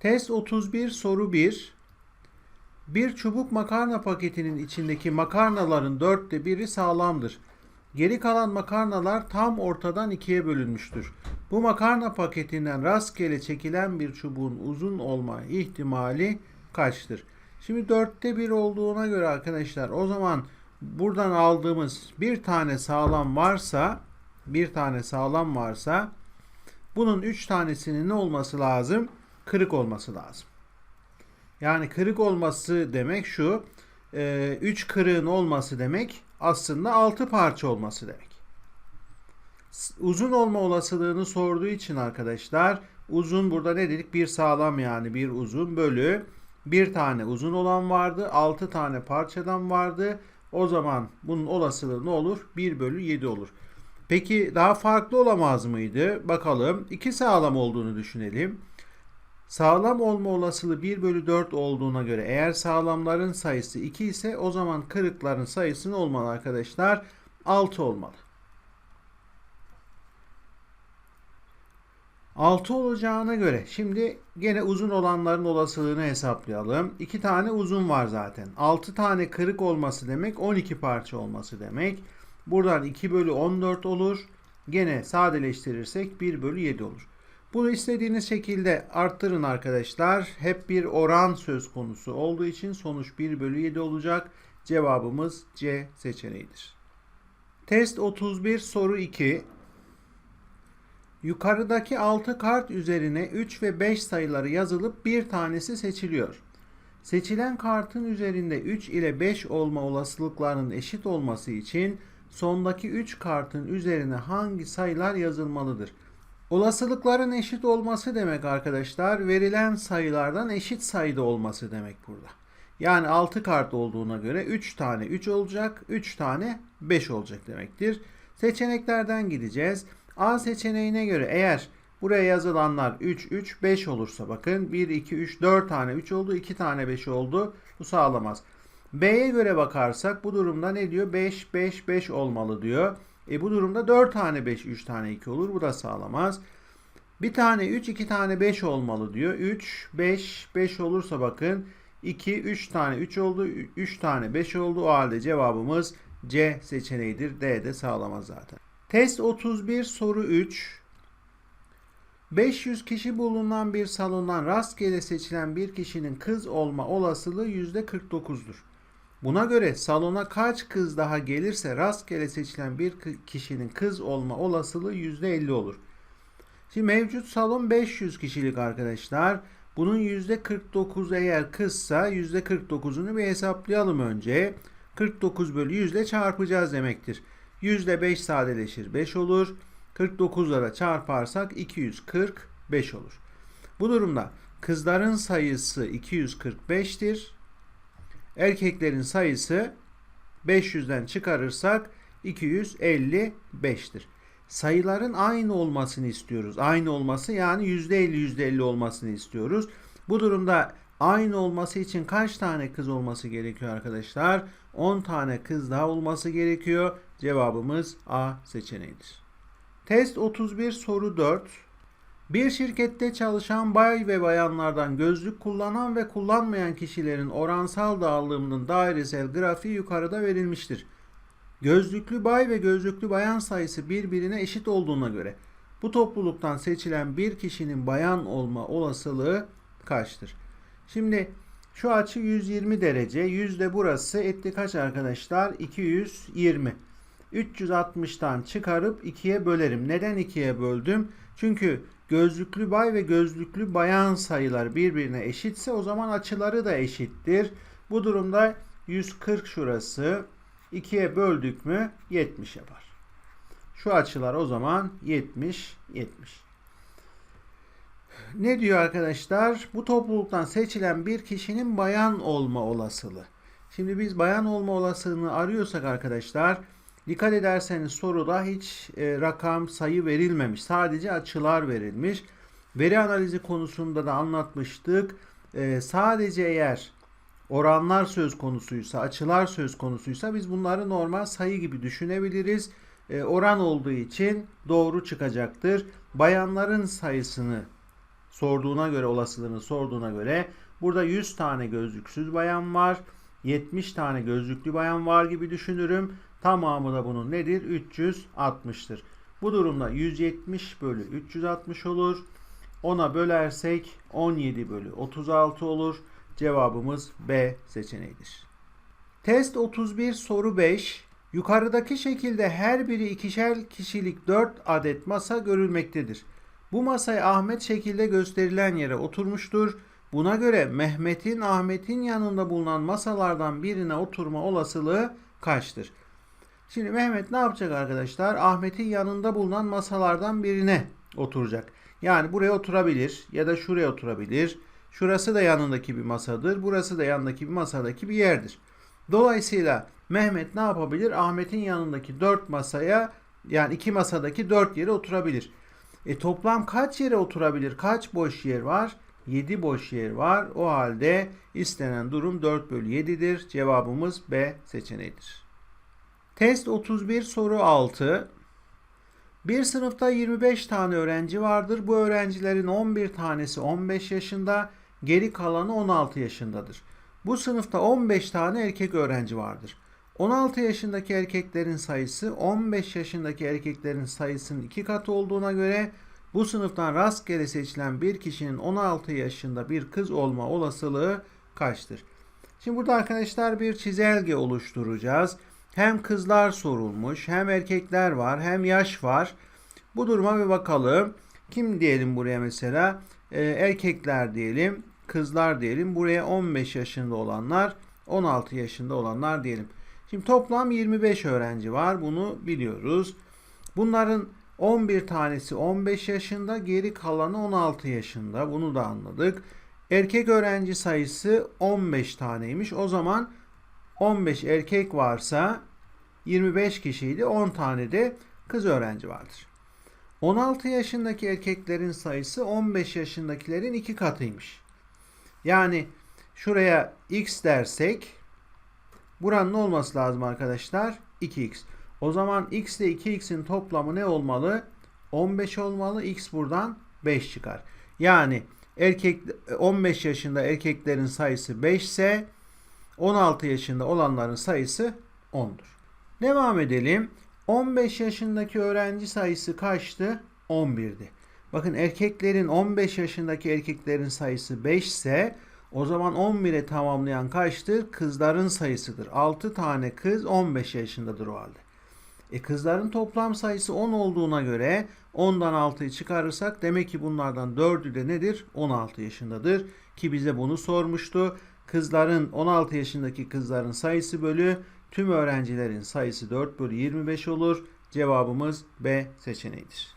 Test 31 soru 1. Bir çubuk makarna paketinin içindeki makarnaların dörtte biri sağlamdır. Geri kalan makarnalar tam ortadan ikiye bölünmüştür. Bu makarna paketinden rastgele çekilen bir çubuğun uzun olma ihtimali kaçtır? Şimdi dörtte bir olduğuna göre arkadaşlar o zaman buradan aldığımız bir tane sağlam varsa bir tane sağlam varsa bunun üç tanesinin ne olması lazım? Kırık olması lazım. Yani kırık olması demek şu. 3 kırığın olması demek aslında 6 parça olması demek. Uzun olma olasılığını sorduğu için arkadaşlar uzun burada ne dedik? Bir sağlam yani bir uzun bölü bir tane uzun olan vardı. 6 tane parçadan vardı. O zaman bunun olasılığı ne olur? 1 bölü 7 olur. Peki daha farklı olamaz mıydı? Bakalım. 2 sağlam olduğunu düşünelim. Sağlam olma olasılığı 1 bölü 4 olduğuna göre eğer sağlamların sayısı 2 ise o zaman kırıkların sayısı ne olmalı arkadaşlar? 6 olmalı. 6 olacağına göre şimdi gene uzun olanların olasılığını hesaplayalım. 2 tane uzun var zaten. 6 tane kırık olması demek 12 parça olması demek. Buradan 2 bölü 14 olur. Gene sadeleştirirsek 1 bölü 7 olur. Bunu istediğiniz şekilde arttırın arkadaşlar. Hep bir oran söz konusu olduğu için sonuç 1 bölü 7 olacak. Cevabımız C seçeneğidir. Test 31 soru 2. Yukarıdaki 6 kart üzerine 3 ve 5 sayıları yazılıp bir tanesi seçiliyor. Seçilen kartın üzerinde 3 ile 5 olma olasılıklarının eşit olması için sondaki 3 kartın üzerine hangi sayılar yazılmalıdır? Olasılıkların eşit olması demek arkadaşlar verilen sayılardan eşit sayıda olması demek burada. Yani 6 kart olduğuna göre 3 tane 3 olacak, 3 tane 5 olacak demektir. Seçeneklerden gideceğiz. A seçeneğine göre eğer buraya yazılanlar 3 3 5 olursa bakın 1 2 3 4 tane 3 oldu, 2 tane 5 oldu. Bu sağlamaz. B'ye göre bakarsak bu durumda ne diyor? 5 5 5 olmalı diyor. E bu durumda 4 tane 5, 3 tane 2 olur. Bu da sağlamaz. Bir tane 3, 2 tane 5 olmalı diyor. 3, 5, 5 olursa bakın 2, 3 tane 3 oldu. 3 tane 5 oldu. O halde cevabımız C seçeneğidir. D de sağlamaz zaten. Test 31 soru 3. 500 kişi bulunan bir salondan rastgele seçilen bir kişinin kız olma olasılığı %49'dur. Buna göre salona kaç kız daha gelirse rastgele seçilen bir kişinin kız olma olasılığı %50 olur. Şimdi mevcut salon 500 kişilik arkadaşlar. Bunun %49 eğer kızsa %49'unu bir hesaplayalım önce. 49 bölü 100 ile çarpacağız demektir. %5 sadeleşir 5 olur. 49'la da çarparsak 245 olur. Bu durumda kızların sayısı 245'tir. Erkeklerin sayısı 500'den çıkarırsak 255'tir. Sayıların aynı olmasını istiyoruz. Aynı olması yani %50 %50 olmasını istiyoruz. Bu durumda aynı olması için kaç tane kız olması gerekiyor arkadaşlar? 10 tane kız daha olması gerekiyor. Cevabımız A seçeneğidir. Test 31 soru 4. Bir şirkette çalışan bay ve bayanlardan gözlük kullanan ve kullanmayan kişilerin oransal dağılımının dairesel grafiği yukarıda verilmiştir. Gözlüklü bay ve gözlüklü bayan sayısı birbirine eşit olduğuna göre bu topluluktan seçilen bir kişinin bayan olma olasılığı kaçtır? Şimdi şu açı 120 derece. Yüzde burası etti kaç arkadaşlar? 220. 360'tan çıkarıp 2'ye bölerim. Neden 2'ye böldüm? Çünkü gözlüklü bay ve gözlüklü bayan sayılar birbirine eşitse o zaman açıları da eşittir. Bu durumda 140 şurası 2'ye böldük mü 70 yapar. Şu açılar o zaman 70 70. Ne diyor arkadaşlar? Bu topluluktan seçilen bir kişinin bayan olma olasılığı. Şimdi biz bayan olma olasılığını arıyorsak arkadaşlar dikkat ederseniz soruda hiç e, rakam sayı verilmemiş. Sadece açılar verilmiş. Veri analizi konusunda da anlatmıştık. E, sadece eğer oranlar söz konusuysa, açılar söz konusuysa biz bunları normal sayı gibi düşünebiliriz. E, oran olduğu için doğru çıkacaktır. Bayanların sayısını sorduğuna göre olasılığını sorduğuna göre burada 100 tane gözlüksüz bayan var. 70 tane gözlüklü bayan var gibi düşünürüm. Tamamı da bunun nedir? 360'tır. Bu durumda 170 bölü 360 olur. 10'a bölersek 17 bölü 36 olur. Cevabımız B seçeneğidir. Test 31 soru 5. Yukarıdaki şekilde her biri ikişer kişilik 4 adet masa görülmektedir. Bu masaya Ahmet şekilde gösterilen yere oturmuştur. Buna göre Mehmet'in Ahmet'in yanında bulunan masalardan birine oturma olasılığı kaçtır? Şimdi Mehmet ne yapacak arkadaşlar? Ahmet'in yanında bulunan masalardan birine oturacak. Yani buraya oturabilir ya da şuraya oturabilir. Şurası da yanındaki bir masadır. Burası da yanındaki bir masadaki bir yerdir. Dolayısıyla Mehmet ne yapabilir? Ahmet'in yanındaki 4 masaya yani iki masadaki 4 yere oturabilir. E toplam kaç yere oturabilir? Kaç boş yer var? 7 boş yer var. O halde istenen durum 4 bölü 7'dir. Cevabımız B seçeneğidir. Test 31 soru 6. Bir sınıfta 25 tane öğrenci vardır. Bu öğrencilerin 11 tanesi 15 yaşında, geri kalanı 16 yaşındadır. Bu sınıfta 15 tane erkek öğrenci vardır. 16 yaşındaki erkeklerin sayısı 15 yaşındaki erkeklerin sayısının iki katı olduğuna göre bu sınıftan rastgele seçilen bir kişinin 16 yaşında bir kız olma olasılığı kaçtır? Şimdi burada arkadaşlar bir çizelge oluşturacağız. Hem kızlar sorulmuş, hem erkekler var, hem yaş var. Bu duruma bir bakalım. Kim diyelim buraya mesela? Ee, erkekler diyelim, kızlar diyelim. Buraya 15 yaşında olanlar, 16 yaşında olanlar diyelim. Şimdi toplam 25 öğrenci var. Bunu biliyoruz. Bunların 11 tanesi 15 yaşında, geri kalanı 16 yaşında. Bunu da anladık. Erkek öğrenci sayısı 15 taneymiş. O zaman 15 erkek varsa 25 kişiydi. 10 tane de kız öğrenci vardır. 16 yaşındaki erkeklerin sayısı 15 yaşındakilerin iki katıymış. Yani şuraya x dersek buranın olması lazım arkadaşlar? 2x. O zaman x ile 2x'in toplamı ne olmalı? 15 olmalı. x buradan 5 çıkar. Yani erkek 15 yaşında erkeklerin sayısı 5 ise 16 yaşında olanların sayısı 10'dur. Devam edelim. 15 yaşındaki öğrenci sayısı kaçtı? 11'di. Bakın erkeklerin 15 yaşındaki erkeklerin sayısı 5 ise o zaman 11'e tamamlayan kaçtır? Kızların sayısıdır. 6 tane kız 15 yaşındadır o halde. E kızların toplam sayısı 10 olduğuna göre 10'dan 6'yı çıkarırsak demek ki bunlardan 4'ü de nedir? 16 yaşındadır. Ki bize bunu sormuştu. Kızların 16 yaşındaki kızların sayısı bölü tüm öğrencilerin sayısı 4 bölü 25 olur. Cevabımız B seçeneğidir.